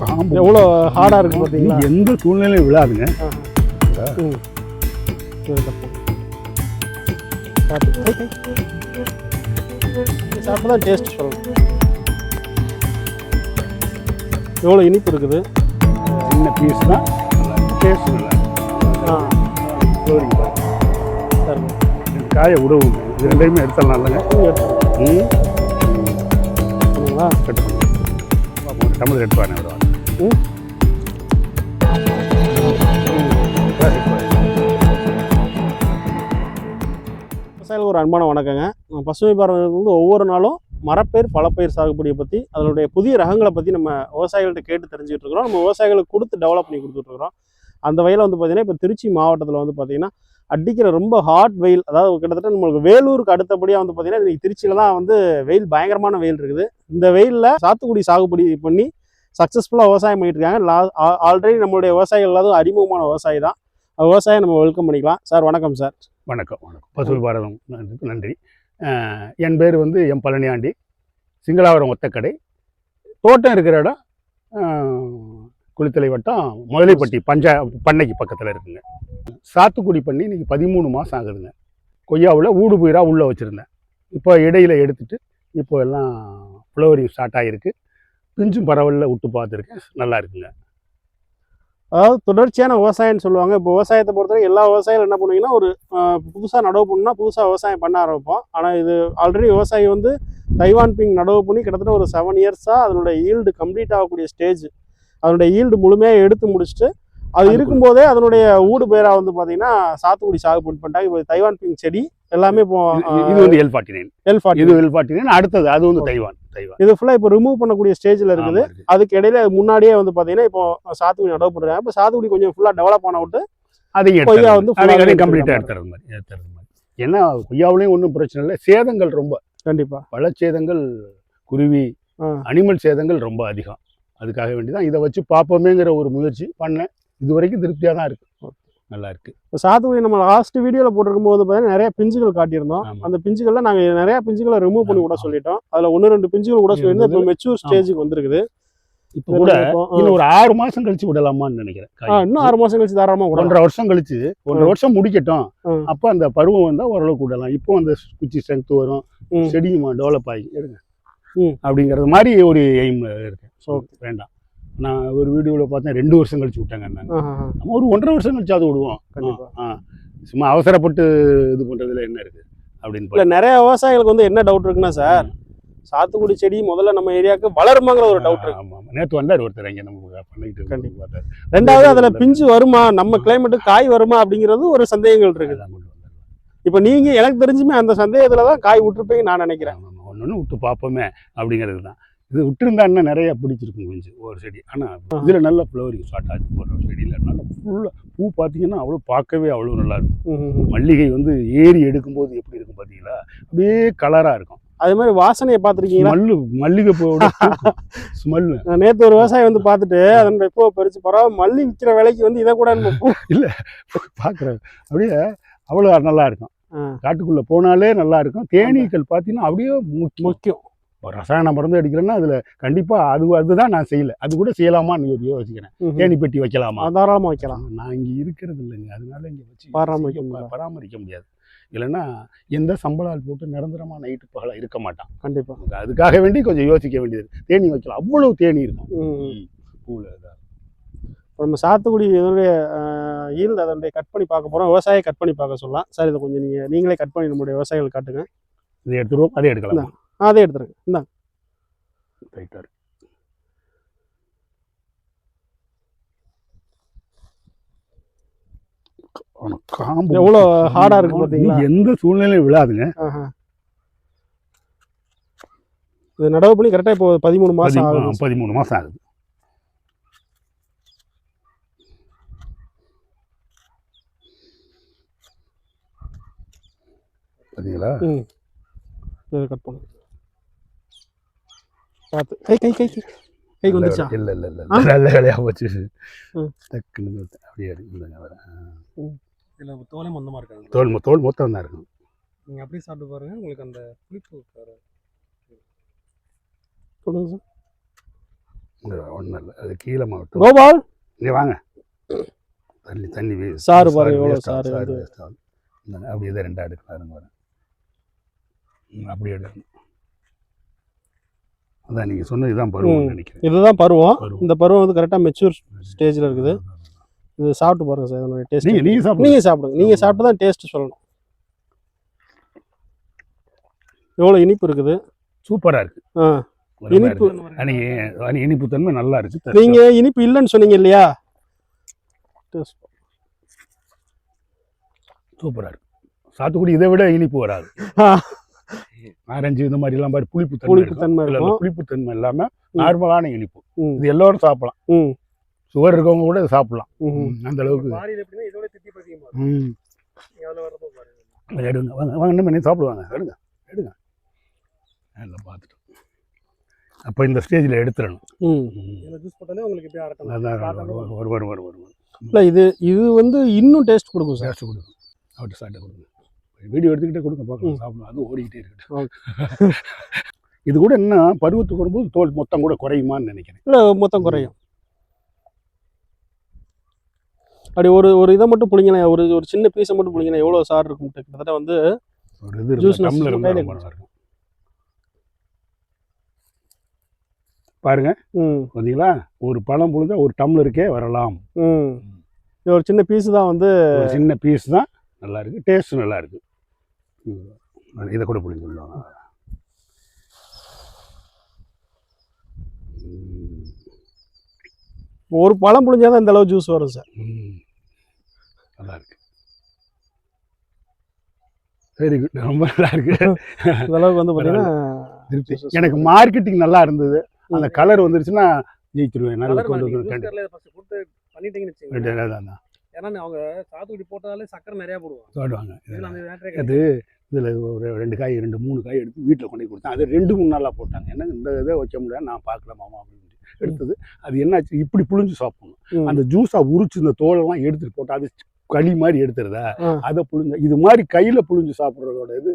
காம்பு எவ்வளோ ஹார்டாக இருக்குது பார்த்தீங்களா? எந்த சூழ்நிலையும் விழாதுங்க. சாப்பிட்டு தான் டேஸ்ட் சொல்லணும் எவ்வளோ இனிப்பு இருக்குது? சின்ன பீஸ் தான். டேஸ்ட் நல்லா ஆ. ஃப்ளோரிங் பாருங்க சரி. இது காய உடவும் இது ரெண்டையுமே எடுத்தால் நல்லங்க ம் பண்ணுங்களா கட் பண்ணி. பாப்போம், ஒரு டம்ளர் எடுத்து விவசாயிகள் விவசாயிகளுக்கு ஒரு அன்பான வணக்கங்க. நம்ம பசுமை பாரதம் வந்து ஒவ்வொரு நாளும் மரப்பயிர் பழப்பயிர் சாகுபடியை பற்றி அதனுடைய புதிய ரகங்களை பற்றி நம்ம விவசாயிகள்கிட்ட கேட்டு தெரிஞ்சுக்கிட்டு இருக்கிறோம். நம்ம விவசாயிகளுக்கு கொடுத்து டெவலப் பண்ணி கொடுத்துட்ருக்குறோம் அந்த வயலில் வந்து பார்த்தீங்கன்னா இப்போ திருச்சி மாவட்டத்தில் வந்து பார்த்திங்கன்னா அடிக்கிற ரொம்ப ஹாட் வெயில் அதாவது கிட்டத்தட்ட நம்மளுக்கு வேலூருக்கு அடுத்தபடியாக வந்து பார்த்தீங்கன்னா இன்றைக்கி திருச்சியில் தான் வந்து வெயில் பயங்கரமான வெயில் இருக்குது. இந்த வெயிலில் சாத்துக்குடி சாகுபடி பண்ணி சக்ஸஸ்ஃபுல்லாக விவசாயம் பண்ணிட்டு இருக்காங்க லா ஆல்ரெடி நம்மளுடைய விவசாயிகள் எல்லாரும் அறிமுகமான விவசாயி தான். விவசாயம் நம்ம வெல்கம் பண்ணிக்கலாம். சார் வணக்கம் சார். வணக்கம் வணக்கம். பசுமை பாரதம் நன்றி நன்றி. என் பேர் வந்து எம் பழனியாண்டி. சிங்களாவரம் ஒத்தக்கடை. தோட்டம் இருக்கிற இடம் குளித்தலை வட்டம் முதலைப்பட்டி பஞ்சா பண்ணைக்கு பக்கத்தில் இருக்குங்க. சாத்துக்குடி பண்ணி இன்னைக்கு பதிமூணு மாதம் ஆகுதுங்க. கொய்யாவில் ஊடு பயிராக உள்ளே வச்சுருந்தேன். இப்போ இடையில் எடுத்துட்டு இப்போ எல்லாம் ஃப்ளோரிங் ஸ்டார்ட் ஆகிருக்கு பிஞ்சும் பரவலில் விட்டு பார்த்துருக்கேன் நல்லா இருக்குங்க. அதாவது தொடர்ச்சியான விவசாயம்னு சொல்லுவாங்க. இப்போ விவசாயத்தை பொறுத்தவரை எல்லா விவசாயிகள் என்ன பண்ணுவீங்கன்னா ஒரு புதுசாக நடவு பண்ணணும்னா புதுசாக விவசாயம் பண்ண ஆரம்பிப்போம். ஆனால் இது ஆல்ரெடி விவசாயி வந்து தைவான் பிங் நடவு பண்ணி கிட்டத்தட்ட ஒரு செவன் இயர்ஸாக அதனுடைய ஈல்டு கம்ப்ளீட் ஆகக்கூடிய ஸ்டேஜ் அதனுடைய ஈல்டு முழுமையாக எடுத்து முடிச்சுட்டு அது. இருக்கும்போதே அதனுடைய ஊடு பேராக வந்து பார்த்தீங்கன்னா சாத்துக்குடி சாகுபடி பண்ணிட்டாங்க. இப்போ தைவான் பிங் செடி எல்லாமே இப்போ இது- வந்து L forty nine L forty இது எல் ஃபார்ட்டி நைன் அடுத்தது அது வந்து தைவான் இது ஃபுல்லாக இப்போ ரிமூவ் பண்ணக்கூடிய ஸ்டேஜில் இருக்குது. அதுக்கு இடையில முன்னாடியே வந்து பார்த்தீங்கன்னா இப்போ சாத்துக்குடி நடவு பண்ணுறாங்க இப்போ சாத்துக்குடி கொஞ்சம் ஃபுல்லாக டெவலப் ஆன விட்டு அதையும் கொய்யா வந்து கம்ப்ளீட்டாக மாதிரி. எடுத்துறது மாதிரி எடுத்துறது மாதிரி. ஏன்னா கொய்யாவிலையும் ஒன்றும் பிரச்சனை இல்லை. சேதங்கள் ரொம்ப. கண்டிப்பாக பழச்சேதங்கள் குருவி. அனிமல் சேதங்கள் ரொம்ப அதிகம். அதுக்காக வேண்டி தான் இதை வச்சு பார்ப்போமேங்கிற ஒரு முயற்சி பண்ணேன். இது வரைக்கும் திருப்தியாக தான் இருக்கு. நல்லா இருக்கு இப்போ சாத்துக்குடி நம்ம லாஸ்ட் வீடியோவில் போட்டிருக்கும் போது பார்த்தீங்கன்னா நிறைய பிஞ்சுகள் காட்டியிருந்தோம். அந்த பிஞ்சுகளில் நாங்கள் நிறைய பிஞ்சுகளை ரிமூவ் பண்ணி கூட. சொல்லிட்டோம் அதில் ஒன்று ரெண்டு பிஞ்சுகள் கூட சொல்லியிருந்தோம் இப்போ மெச்சூர் ஸ்டேஜுக்கு வந்திருக்குது இப்போ கூட. இன்னும் ஒரு ஆறு மாசம் கழிச்சு விடலாமான்னு நினைக்கிறேன். இன்னும் ஆறு மாதம் கழிச்சு தாராளமாக கூட ஒன்றரை வருஷம் கழிச்சு ஒன்றரை வருஷம் முடிக்கட்டும். அப்போ அந்த பருவம் வந்தால் ஓரளவுக்கு விடலாம் இப்போ அந்த குச்சி ஸ்ட்ரென்த் வரும். செடியும் டெவலப் ஆகி எடுங்க. அப்படிங்கிறது மாதிரி ஒரு எய்ம் இருக்கு ஸோ. வேண்டாம் நான் ஒரு வீடியோவில் பார்த்தேன் ரெண்டு வருஷம் கழிச்சு விட்டாங்க. நம்ம ஒரு ஒன்றரை வருஷம் கழிச்சு அது விடுவோம். சும்மா அவசரப்பட்டு இது பண்றதுல என்ன இருக்கு அப்படின்னு இல்லை. நிறைய விவசாயிகளுக்கு வந்து என்ன டவுட் இருக்குன்னா சார் சாத்துக்குடி செடி முதல்ல நம்ம ஏரியாவுக்கு வளருமாங்கிற ஒரு டவுட் இருக்கு ஆமா ஆமா நேத்து வந்தார் ஒருத்தர் இங்க நம்ம பண்ணிட்டு கண்டிப்பா. பார்த்தாரு ரெண்டாவது அதில் பிஞ்சு வருமா நம்ம கிளைமேட்டுக்கு காய் வருமா அப்படிங்கிறது ஒரு சந்தேகங்கள் இருக்குது. இப்போ நீங்கள் எனக்கு தெரிஞ்சுமே அந்த சந்தேகத்தில் தான் காய் விட்டுருப்பீங்க நான் நினைக்கிறேன். ஒண்ணு ஒண்ணு விட்டு பார்ப்போமே அப்படிங்கிறது தான் இது விட்டுருந்தா இன்னும் நிறைய பிடிச்சிருக்கும் கொஞ்சம் ஒரு செடி. ஆனா இதுல நல்ல ஃப்ளவரிங் ஸ்டார்ட் ஆச்சு போடுற செடியில. நல்லா ஃபுல்லா பூ பார்த்தீங்கன்னா அவ்வளோ பார்க்கவே அவ்வளோ நல்லா இருக்கும். மல்லிகை வந்து ஏறி எடுக்கும்போது எப்படி இருக்கும் பார்த்தீங்களா அப்படியே கலரா இருக்கும். அதே மாதிரி வாசனையை பார்த்துருக்கீங்களா ஸ்மெல்லு மல்லிகை பூவோட ஸ்மெல்லு. நான் நேத்து ஒரு விவசாயி வந்து பார்த்துட்டு அதனுடைய பூவை பறிச்சு பரவாயில்ல மல்லி விற்கிற விலைக்கு வந்து இதை கூட பூ பார்க்குறேன் அப்படியே அவ்வளோ நல்லா இருக்கும். காட்டுக்குள்ள போனாலே நல்லா இருக்கும். தேனீக்கள் பார்த்தீங்கன்னா அப்படியே முக்கியம். ஒரு ரசாயன மருந்து அடிக்கிறேன்னா அதுல கண்டிப்பா அது அதுதான் நான் செய்யல. அது கூட செய்யலாமான்னு யோசிக்கிறேன். தேனி பெட்டி வைக்கலாமா? தாராளமா வைக்கலாம். நான் இங்க இருக்கிறது இல்லைங்க. அதனால இங்க வச்சு பராமரிக்க. பராமரிக்க முடியாது. இல்லைன்னா எந்த சம்பளால் போட்டு நிரந்தரமா நைட்டு பகலா இருக்க மாட்டான். கண்டிப்பா. நமக்கு அதுக்காக வேண்டி கொஞ்சம் யோசிக்க வேண்டியது தேனி வைக்கலாம். அவ்வளவு தேனி இருக்கும். பூவில் இதா. இப்ப நம்ம சாத்துக்குடி இதனுடைய ஈல்டு அதனுடைய கட் பண்ணி பார்க்க போறோம். விவசாயியை கட் பண்ணி பார்க்க சொல்லலாம். சார் இதை கொஞ்சம் நீங்க நீங்களே கட் பண்ணி நம்மளுடைய விவசாயிகள் காட்டுங்க. இதை எடுத்துருவோம். அதை எடுக்கலாம். அதே எடுத்துருங்க. இந்தாங்க ரைட்டா இருக்கு. காம்பு எவ்வளோ ஹார்டா இருக்கு பாத்தீங்களா இது எந்த சூழ்நிலையும் விழாதுங்க. இது நடவு பண்ணி கரெக்டா இப்போ பதிமூணு பதி- ஆகுது. பதிமூணு மாசம் ஆகுது. பாத்தீங்களா? ம். கட் பண்ணு பார்த்து கை கை கை கை கைக்கு வந்துச்சா இல்ல இல்ல இல்ல? நல்ல வேலையா போச்சு. டக்குன்னு அப்படியே வரேன். இல்லை தோலே மந்தமாக இருக்காங்க தோல் மொ- தோல் மொத்தம் தான் இருக்கும் நீங்கள் அப்படியே சாப்பிட்டு பாருங்க உங்களுக்கு அந்த புளிப்பு சொல்லுங்க சார் ஒன்றும் இல்லை அது கீழே மாவட்டம் கோபால் இங்கே வாங்க தண்ணி தண்ணி வே- சாறு பாருங்க சாறு அப்படியே இதை ரெண்டா எடுக்கலாம் பாருங்க ம், அப்படியே எடுக்கணும் அதான் நீங்கள் சொன்னது இதுதான் பருவம்னு நினைக்கிறேன். இதுதான் பருவம். பருவம். இந்த பருவம் வந்து கரெக்டாக மெச்சூர் ஸ்டேஜில் இருக்குது. இது சாப்பிட்டு பாருங்க சார் இதனுடைய டேஸ்ட் நீங்கள் நீங்கள் சாப்பிடுங்க. நீங்கள் சாப்பிடுங்க. நீங்கள் சாப்பிட்டு தான் டேஸ்ட் சொல்லணும். எவ்வளோ இனிப்பு இருக்குது? சூப்பராக இருக்கு. ஆ. இனிப்பு. அனி இனிப்பு தன்மை நல்லா இருக்கு. நீங்க இனிப்பு இல்லைன்னு சொன்னீங்க இல்லையா. சூப்பராக இருக்கு. சாத்துக்குடி இதை விட இனிப்பு வராது. ஆரஞ்சு இந்த மாதிரி எல்லாம் பாரு புளிப்பு தன்மை புளிப்பு இருக்கும். தன்மை அந்த புளிப்பு தன்மை இல்லாம நார்மலான இனிப்பு. ம், இது எல்லாரும் சாப்பிடலாம். ம், சுகர் இருக்கவங்க கூட இதை சாப்பிடலாம். அந்த அளவுக்கு. ம். எடுங்க. வாங்க வாங்க பண்ணி சாப்பிடுவாங்க. எடுங்க எடுங்க. நல்லா பார்த்துட்டோம் அப்போ இந்த ஸ்டேஜில் எடுத்துடணும். வரும் வரும் வரும் வரும் இல்ல இது இது வந்து இன்னும் டேஸ்ட் கொடுக்கும் சார். டேஸ்ட் கொடுக்கும். அவர்கிட்ட சாப்பிட்டு கொடுங்க. வீடியோ எடுத்துக்கிட்டே கொடுங்க பார்க்கலாம் சாப்பிடணும் அதுவும் ஓடிக்கிட்டே இருக்கட்டும் இது கூட என்ன பருவத்துக்கு வரும்போது தோல் மொத்தம் கூட குறையுமான்னு நினைக்கிறேன். இல்ல மொத்தம் குறையும். அப்படி ஒரு ஒரு இதை மட்டும் பிடிங்கினா ஒரு ஒரு சின்ன பீஸை மட்டும் பிடிங்கினா எவ்வளோ சார் இருக்கும்? கிட்டத்தட்ட வந்து ஒரு இது இருக்கும் பாருங்க. ம். பார்த்தீங்களா ஒரு பழம் புழுந்தா ஒரு டம்ளருக்கே வரலாம். ஒரு சின்ன பீஸ் தான் வந்து சின்ன பீஸ் தான் நல்லா இருக்கு. டேஸ்ட் நல்லா இருக்கு. இதை கூட விடுவாங்க ம். ஒரு பழம் புழிஞ்சாதான் இந்த அளவு ஜூஸ் வரும் சார் ம். நல்லா இருக்கு. வெரி குட் ரொம்ப நல்லா இருக்கு. இந்த அளவுக்கு வந்து பார்த்தீங்கன்னா திருப்தி. எனக்கு மார்க்கெட்டிங் நல்லா இருந்தது. அந்த கலர் வந்துருச்சுன்னா ஜெயிச்சிருவேன். நல்லா கொண்டு வந்து பண்ணிட்டீங்கன்னு. ஏன்னா அவங்க சாத்துக்குடி போட்டதாலே சக்கரை நிறைய போடுவாங்க. மேட்டரே அது இதில் ஒரு ரெண்டு காய் ரெண்டு மூணு காய் எடுத்து வீட்டில் கொண்டு கொடுத்தேன். அது ரெண்டு மூணு நாளாக போட்டாங்க. என்ன இந்த இதை வைக்க முடியாது நான் பார்க்கல மாமா அப்படின்னு எடுத்தது. அது என்னாச்சு? இப்படி புழிஞ்சு சாப்பிடணும். அந்த ஜூஸாக உரிச்சு இந்த தோலெல்லாம் எடுத்துட்டு போட்டு அது களி மாதிரி எடுத்துறதா ஆ. அதை புழிஞ்சு இது மாதிரி கையில் புழிஞ்சு சாப்பிட்றதோட இது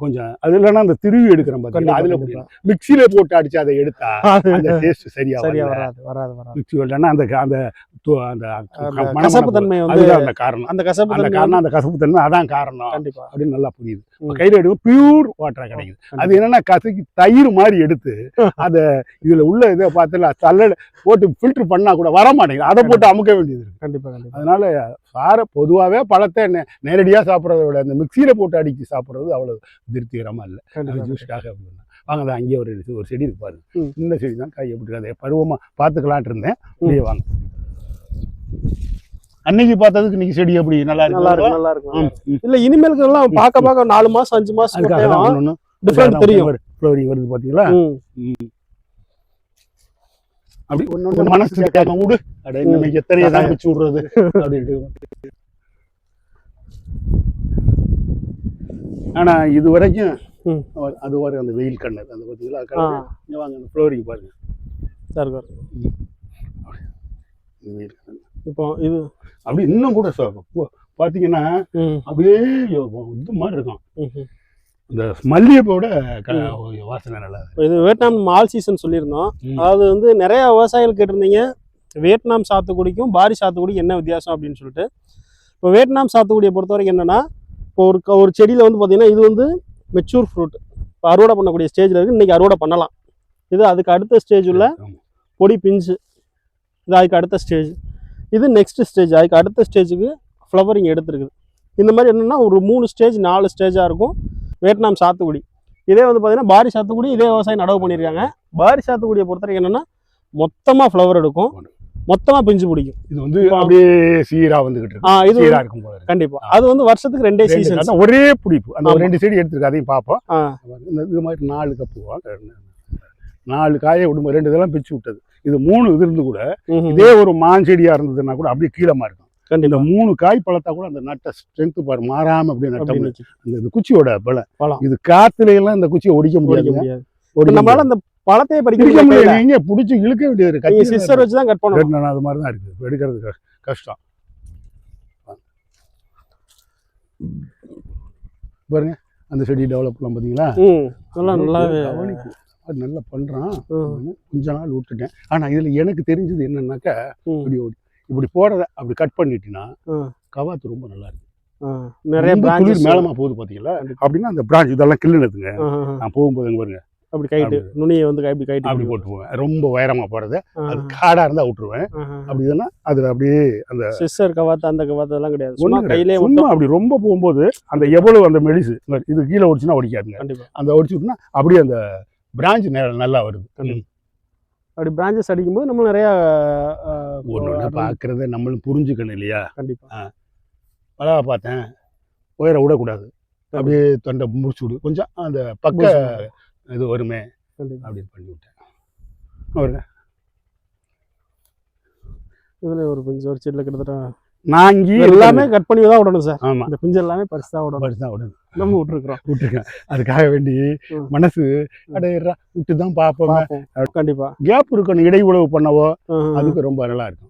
கொஞ்சம் அது இல்லைன்னா அந்த திருவி எடுக்கிறேன் பார்த்தீங்களா கண்டிப்பா, அதில். மிக்சியில போட்டு அடிச்சு அதை எடுத்தா அந்த டேஸ்ட் சரியா சரியா வராது வராது வராது. மிக்சி இல்லைன்னா அந்த அந்த அந்த. கசப்பு தன்மை வந்து அதுதான் அந்த காரணம். அந்த கசப்பு அந்த காரணம் அந்த கசப்பு தன்மை அதான் காரணம் கண்டிப்பா. அப்படின்னு நல்லா புரியுது. கையில் எடுக்கும் பியூர் வாட்டரா கிடைக்குது. அது என்னன்னா கசக்கி தயிர் மாதிரி எடுத்து அத இதுல உள்ள இதை பார்த்துல சல்லடை போட்டு ஃபில்டர் பண்ணா கூட வர மாட்டேங்குது. அதை போட்டு அமுக்க வேண்டியது இருக்கு. கண்டிப்பா. அதனால சார பொதுவாகவே பழத்தை நே- நேரடியா சாப்பிட்றத விட இந்த மிக்சியில போட்டு அடிச்சு சாப்பிட்றது அவ்வளவு திருப்திகரமா இல்லை. ஜூஸ்க்காக அப்படின்னா. வாங்க தான் அங்கேயே ஒரு ஒரு செடி ம். இந்த செடி தான் காய் எப்படி அதை பருவமா பார்த்துக்கலான்ட்டு இருந்தேன். அப்படியே வாங்க. அன்னைக்கு பார்த்ததுக்கு இன்னைக்கு செடி எப்படி? நல்லா நல்லா இருக்கு இருக்கு நல்லா இருக்கு. இல்ல இனிமேலுக்கு எல்லாம் பார்க்க பார்க்க நாலு மாசம் அஞ்சு மாசம் டிஃபரெண்ட் தெரியும். வருது பாத்தீங்களா? ம். அப்படி ஒண்ணு மனசு கேட்காம விடு. அட இன்னைக்கு எத்தனையை தான் வச்சு விடுறது அப்படின்ட்டு. ஆனா இது வரைக்கும். அது வரை அந்த வெயில் கண்ணு. அந்த கலர் இங்க வாங்க அந்த ஃப்ளவரிங் பாருங்க. சரி, சரி. வெயில் கண்ணு. இப்போ இது அப்படி இன்னும் கூட சொ- போ- பாத்தீங்கன்னா ம், அப்படியே இது மாதிரி இருக்கும். இந்த மல்லிகைப்பூவோட வாசனை நல்லா இது வியட்நாம் ஆல் சீசன் சொல்லியிருந்தோம். அதாவது வந்து நிறைய விவசாயிகள் கேட்டிருந்தீங்க வியட்நாம் சாத்துக்குடிக்கும் பாரி சாத்துக்குடிக்கும் என்ன வித்தியாசம் அப்படின்னு சொல்லிட்டு. இப்போ வியட்நாம் சாத்துக்குடியை பொறுத்த வரைக்கும் என்னன்னா இப்போ ஒரு ஒரு செடியில் வந்து பார்த்தீங்கன்னா இது வந்து மெச்சூர் ஃப்ரூட் இப்போ அறுவடை பண்ணக்கூடிய ஸ்டேஜில் இருக்குது இன்றைக்கி அறுவடை பண்ணலாம். இது அதுக்கு அடுத்த ஸ்டேஜ் உள்ள. பொடி பிஞ்சு. இது அதுக்கு அடுத்த ஸ்டேஜ் இது நெக்ஸ்ட் ஸ்டேஜ் அதுக்கு அடுத்த ஸ்டேஜுக்கு ஃப்ளவரிங் எடுத்துருக்குது. இந்த மாதிரி என்னென்னா ஒரு மூணு ஸ்டேஜ் நாலு ஸ்டேஜாக இருக்கும். வியட்நாம் சாத்துக்குடி. இதே வந்து பார்த்தீங்கன்னா பாரி சாத்துக்குடி இதே விவசாயம் நடவு பண்ணியிருக்காங்க. பாரி சாத்துக்குடியை பொறுத்த வரைக்கும் என்னென்னா மொத்தமாக ஃப்ளவர் எடுக்கும். மொத்தமாக பிஞ்சு பிடிக்கும். இது வந்து அப்படியே சீரா வந்துகிட்டு இருக்கு. ஆ இது சீரா இருக்கும் போல. கண்டிப்பாக அது வந்து வருஷத்துக்கு ரெண்டே சீசன் ஒரே பிடிப்பு. அந்த. ரெண்டு செடி எடுத்துருக்கு அதையும் பார்ப்போம். இது மாதிரி நாலு கப்பு நாலு காயை விடும்போது ரெண்டு இதெல்லாம் பிச்சு விட்டது. இது மூணு இது இருந்து கூட இதே ஒரு மான் செடியா இருந்ததுன்னா கூட அப்படியே கீழமா இருக்கும் இந்த மூணு காய் பழத்தா கூட அந்த நட்டை ஸ்ட்ரென்த் பாரு மாறாம அப்படியே அந்த இந்த குச்சியோட பழம். பழம். இது காத்துல எல்லாம் இந்த குச்சியை ஒடிக்க முடியாது. நம்மளால அந்த பழத்தையே பறிக்க முடியாது. எங்க புடிச்சு இழுக்க வேண்டியது. நீங்க கத்தி சிஸ்டர் வச்சு தான் கட் பண்ணணும். அது மாதிரி தான் இருக்கு இப்ப எடுக்கிறது கஷ்- கஷ்டம். பாருங்க. அந்த செடி டெவலப் பண்ணலாம் பாத்தீங்களா? ம். நல்லா நல்லாவே. சாப்பாடு நல்லா பண்ணுறான் கொஞ்ச நாள் விட்டுட்டேன். ஆனால் இதில் எனக்கு தெரிஞ்சது என்னன்னாக்கா இப்படி ஒரு- இப்படி போகிறத அப்படி கட் பண்ணிட்டீங்கன்னா. கவாத்து ரொம்ப நல்லா இருக்கு. நிறைய குளிர் மேலமா போகுது பார்த்தீங்களா அப்படின்னா அந்த பிரான்ச் இதெல்லாம் கிள்ளுனதுங்க நான் போகும்போது இங்க பாருங்க. அப்படி கைட்டு நுனியை வந்து அப்படி கைட்டு அப்படி போட்டு போவேன் ரொம்ப உயரமா போறது அது காடா இருந்தா விட்டுருவேன். அப்படி இல்லைன்னா அதுல அப்படியே அந்த சிஸ்டர் கவாத்து அந்த கவாத்து எல்லாம் கிடையாது. ஒண்ணு கையிலே. சும்மா அப்படி ரொம்ப போகும்போது அந்த எவ்வளவு அந்த மெடிசு இது கீழே ஒடிச்சுன்னா ஒடிக்காதுங்க. கண்டிப்பா. அந்த ஒடிச்சுட்டுனா அப்படியே அந்த பிரான்ச் நல்லா வருது. அப்படி பிரான்ச்சஸ் அடிக்கும்போது நம்ம நிறைய ஒன்று ஒன்று பார்க்கறத நம்மளும் புரிஞ்சுக்கணும் இல்லையா? கண்டிப்பா. அழகா பார்த்தேன். உயர விடக்கூடாது. அப்படியே தொண்டை முடிச்சு விடு. கொஞ்சம் அந்த பக்க இது வருமே. அப்படின்னு பண்ணி விட்டேன் அவருங்க இதுல ஒரு பிஞ்சு ஒரு செடியில் கிட்டத்தட்ட நான் இங்கேயே எல்லாமே கட் பண்ணி தான் விடணும் சார். ஆமா. இந்த பிஞ்சு எல்லாமே பரிசு தான் விடணும். படிச்சு தான் விடணும். நம்ம விட்டுருக்குறோம். விட்டுருக்கேன். அதுக்காக வேண்டி. மனசு அடையிறா விட்டு தான் பார்ப்போம். பார்ப்போம். கண்டிப்பா. கேப் இருக்கணும் இடை உழவு பண்ணவோ. அதுக்கு ரொம்ப நல்லா இருக்கும்.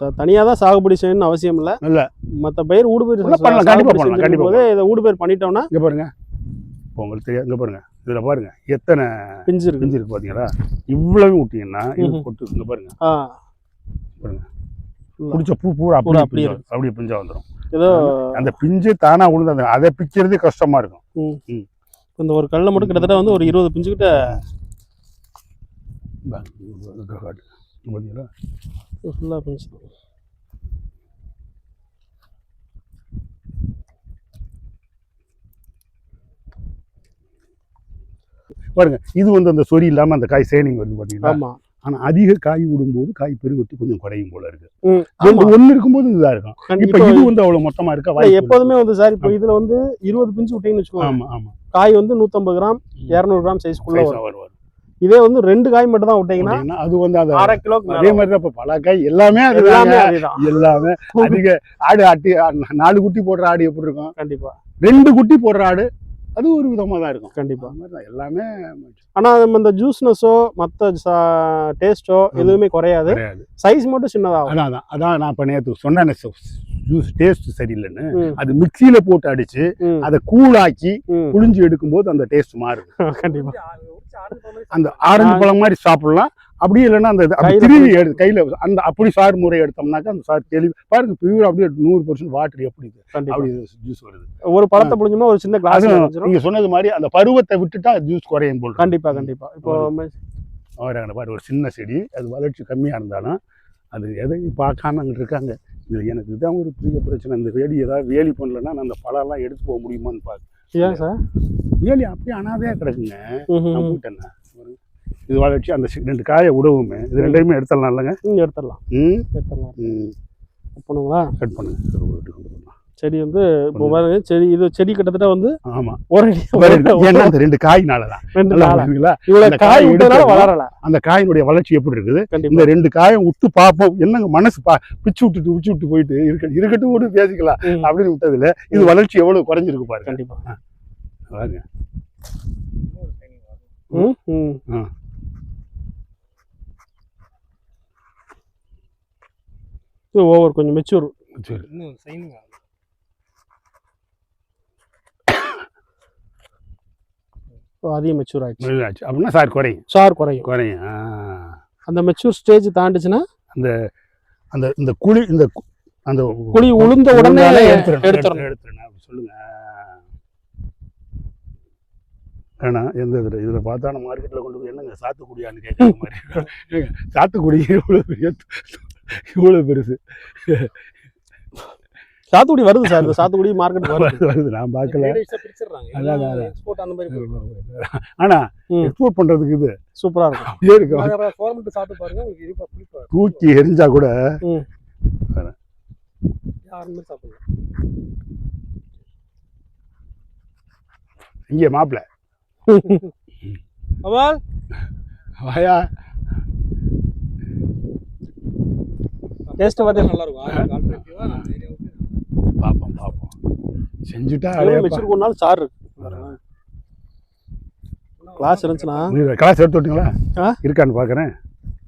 சார் தனியா தான் சாகுபடி செய்யணும்னு அவசியம் இல்ல. இல்ல. மத்த பயிர் ஊடுபயிர் பண்ணலாம், கண்டிப்பா பண்ணலாம், கண்டிப்பா போதே இதை ஊடுபயிர் பண்ணிட்டோம்னா இங்க பாருங்க. உங்களுக்கு தெரியாது. இங்க பாருங்க. இதுல பாருங்க. எத்தனை பிஞ்சு இருக்கு. பிஞ்சு இருக்கு பாத்தீங்களா? இவ்வளவு விட்டீங்கன்னா இது. போட்டு இங்க பாருங்க. பாருங்க. பிடிச்ச பூ பூரா பூரா அப்படியே அப்படியே பிஞ்சா வந்துடும் ஏதோ அந்த பிஞ்சு தானா விழுந்து அந்த அதை பிக்கிறதே கஷ்டமா இருக்கும். இந்த ஒரு கல்ல மட்டும் கிட்டத்தட்ட வந்து ஒரு இருபது பிஞ்சு கிட்ட பாருங்க, இங்க காட்டு. இங்க பாத்தீங்களா? ஃபுல்லா பிஞ்சு. பாருங்க இது வந்து அந்த சொறி இல்லாம அந்த காய் சேனிங் வருது பாத்தீங்களா? ஆமா. ஆனா அதிக காய் விடும்போது காய் பெருகட்டு கொஞ்சம் குறையும் போல இருக்கு. ஒண்ணு இருக்கும்போது இதா இருக்கும். இப்ப இது வந்து அவ்வளவு மொத்தமா இருக்கா எப்போதுமே வந்து சார் இப்போ இதுல வந்து இருபது பிஞ்சு விட்டீங்கன்னு. வச்சுக்கோங்க. ஆமா ஆமா. காய் வந்து நூத்தம்பது கிராம் இரநூறு கிராம் சைஸ்க்குள்ள சைஸா வரும். இதே வந்து ரெண்டு காய் மட்டும் தான் விட்டீங்கன்னா அது வந்து அந்த அரை கிலோக்கு அதே மாதிரி தான் இப்ப பல காய் எல்லாமே அது எல்லாமே எல்லாமே அதிக ஆடு ஆட்டி நாலு குட்டி போடுற ஆடு எப்படி இருக்கும்? கண்டிப்பா. ரெண்டு குட்டி போடுற ஆடு அது ஒரு விதமா தான் இருக்கும். கண்டிப்பா. அது மாதிரி தான் எல்லாமே ஆனா நம்ம இந்த ஜூஸ்னஸோ மத்த டேஸ்டோ எதுவுமே குறையாது. சைஸ் மட்டும் சின்னதாகும். அதான் அதான். அதான் நான் இப்ப நேற்று சொன்னேன் ஜூஸ் டேஸ்ட் சரியில்லைன்னு. அது மிக்சியில போட்டு அடிச்சு அதை கூழாக்கி ம். புளிஞ்சு எடுக்கும்போது அந்த டேஸ்ட் மாறுது. கண்டிப்பா. அந்த ஆரஞ்சு பழம் மாதிரி சாப்பிடலாம். அப்படியே இல்லைன்னா அந்த திருவி எடு கையில அந்த அப்படி சாறு முறை எடுத்தோம்னாக்கா அந்த சாறு தெளிவு பாருங்க பியூர் அப்படியே நூறு பர்சன்ட் வாட்டர் எப்படி அப்படி ஜூஸ் வருது. ஒரு பழத்தை புழிஞ்சோம்னா ஒரு சின்ன கிளாஸ் அதுவும் நீங்க சொன்னது மாதிரி அந்த பருவத்தை விட்டுட்டா ஜூஸ் குறையும் போல் கண்டிப்பா கண்டிப்பா. இப்போ அவராங்க பாரு ஒரு சின்ன செடி அது வளர்ச்சி கம்மியா இருந்தாலும் அது எதையும் பார்க்காம இருக்காங்க. இது எனக்கு இதான் ஒரு பெரிய பிரச்சனை. இந்த வேலி ஏதாவது வேலி பண்ணலன்னா நான் அந்த பழம்லாம் எடுத்து போக முடியுமான்னு பார்க்க ஏன் சார்? வேலி அப்படியே அனாதையா கிடக்குங்க. நான் போட்டேன்னா இது வளர்ச்சி அந்த ரெண்டு காயை உடவுமே இது ரெண்டையுமே எடுத்துடலாம் இல்லைங்க? எடுத்துடலாம். ம்? எடுத்துடலாம். ம். பண்ணுங்களா? கட் பண்ணுங்க. செடி வந்து இப்போ பாருங்க செடி இது செடி கிட்டத்தட்ட வந்து ஆமா. ஒரு ஏன்னா அந்த ரெண்டு காய்னால தான்? இவ்வளவு காய் எடுத்தோம்னா வளரல. அந்த காயினுடைய வளர்ச்சி எப்படி இருக்குது? இந்த ரெண்டு காயம் விட்டு பார்ப்போம் என்னங்க மனசு பா பிச்சு விட்டுட்டு விச்சு விட்டு போயிட்டு இருக்க இருக்கட்டும் கூட பேசிக்கலாம் அப்படின்னு விட்டதுல இது வளர்ச்சி எவ்வளவு குறைஞ்சிருக்கு பாருங்க. கண்டிப்பா. பாருங்க. ம், ம். இது ஓவர் கொஞ்சம் மெச்சூர் சரி இன்னும் சைனிங் அதிக மெச்சூர் ஆயிடுச்சு. மெதுவாச்சு. அப்படின்னா சார் குறையும். சார் குறையும். குறையும். அந்த மெச்சூர் ஸ்டேஜ் தாண்டுச்சுன்னா அந்த இந்த குழி இந்த அந்த குழி உளுந்த உடனே எடுத்துடணும். எடுத்துடணும். சொல்லுங்க. ஏன்னா எந்த இதில் இதில் பார்த்தா நம்ம மார்க்கெட்டில் கொண்டு போய் என்னங்க சாத்துக்குடியான்னு கேட்குற மாதிரி சாத்துக்குடி இவ்வளோ பெரிய இவ்வளோ பெருசு. சாத்துக்குடி வருது சார் இந்த சாத்துக்குடி மார்க்கெட் வருது வருது. நான் பார்க்கல. அதான். எக்ஸ்போர்ட் பண்றதுக்கு இது. சூப்பரா இருக்கும். அப்படியே இருக்கும். தூக்கி எரிஞ்சா கூட யாருமே சாப்பிடலாம் இங்கே மாப்பிள்ள அவள் வாயா? டேஸ்ட் பார்த்து நல்லா இருக்கும் பார்ப்போம் பார்ப்போம் செஞ்சுட்டா கொண்டாலும் சார் இருக்கு. கிளாஸ் இருந்துச்சுன்னா கிளாஸ் எடுத்து விட்டீங்களா? ஆ? இருக்கான்னு பார்க்குறேன்.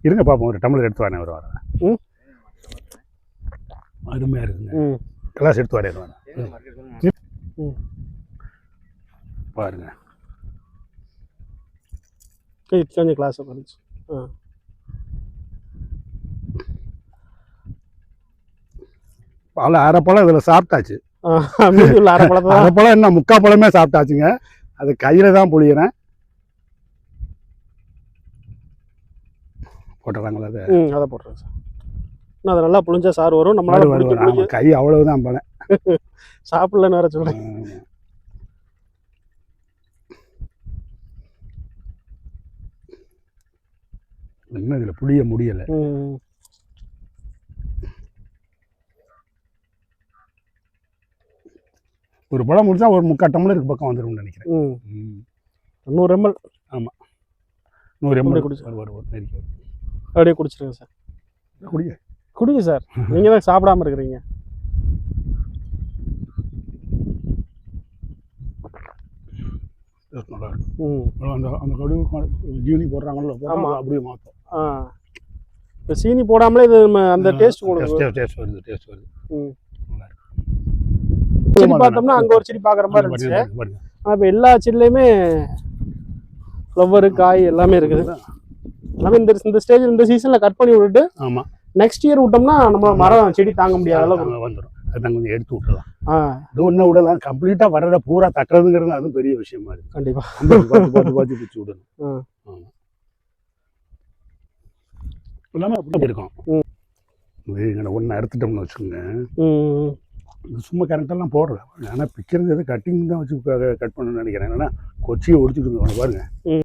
இருங்க பார்ப்போம் ஒரு டம்ளர் எடுத்து வரேன் ஒரு வாரம். ம். அருமையா இருக்குங்க. ம். கிளாஸ் எடுத்து வரேன் வரேன். பாருங்க. கொஞ்சம் கொஞ்சம் கிளாஸ் வந்துச்சு ஆ. பழம் இதில் சாப்பிட்டாச்சு. அரை பழம் என்ன முக்கால் பழமே சாப்பிட்டாச்சுங்க. அது கையில் தான் புளியிறேன் போட்டுறாங்களா அது? அதை போட்டுருங்க சார். இன்னும் அது நல்லா புளிஞ்சா சார் வரும். நம்மளால கை அவ்வளவுதான் பழம் சாப்பிடலன்னு வேற சொல்றேன். ஆமா. இன்னும் இதில் புளிய முடியலை. ஒரு பழம் முடிச்சா ஒரு முக்கால் டம்ளருக்கு பக்கம் வந்துரும்னு நினைக்கிறேன். நூறு எம்எல் நூறு எம்எல் குடிச்சு. நெருக்கி வரும். அப்படியே குடிச்சிருங்க சார். குடிங்க. குடிங்க சார். நீங்க தான் சாப்பிடாம இருக்கிறீங்க. நல்லா இருக்கும். அந்த அந்த கடுகு ஜீனி போடுறாங்களோ போட்டா ஆமா. அது அப்படியே மாற்றும் ஆ. இப்போ சீனி போடாமலே இது நம்ம அந்த டேஸ்ட் கொடுக்கும் டேஸ்ட் டேஸ்ட் வருது டேஸ்ட் வருது. ம். செடி பார்த்தோம்னா அங்க ஒரு செடி பாக்குற மாதிரி இருந்துச்சு. இப்போ எல்லா செடிலையுமே ஃப்ளவர் காய் எல்லாமே இருக்குது. எல்லாமே இந்த இந்த ஸ்டேஜ் இந்த சீசன்ல கட் பண்ணி விட்டுட்டு ஆமா. நெக்ஸ்ட் இயர் விட்டோம்னா நம்ம மரம் செடி தாங்க முடியாத அளவுக்கு வந்துடும் அது கொஞ்சம் எடுத்து விட்டுறலாம். ஆ. இது ஒன்றும் விடலாம் கம்ப்ளீட்டாக வர்றதை பூரா தட்டுறதுங்கிறது அதுவும் பெரிய விஷயமா இருக்கு. கண்டிப்பா. பார்த்து பார்த்து பார்த்து பிடிச்சி விடணும். ம். ஆமா. இல்லாமல் அப்படி இருக்கும் ஒன்று அறுத்துட்டோம்னு வச்சுக்கோங்க. சும்மா கரண்ட்டெல்லாம் போடுறேன் ஆனால் பிக்கிறது எது கட்டிங் தான் வச்சு கட் பண்ணணும்னு நினைக்கிறேன் என்னன்னா கொச்சியை ஒடிச்சுட்டு இருந்தோம் பாருங்க ம்.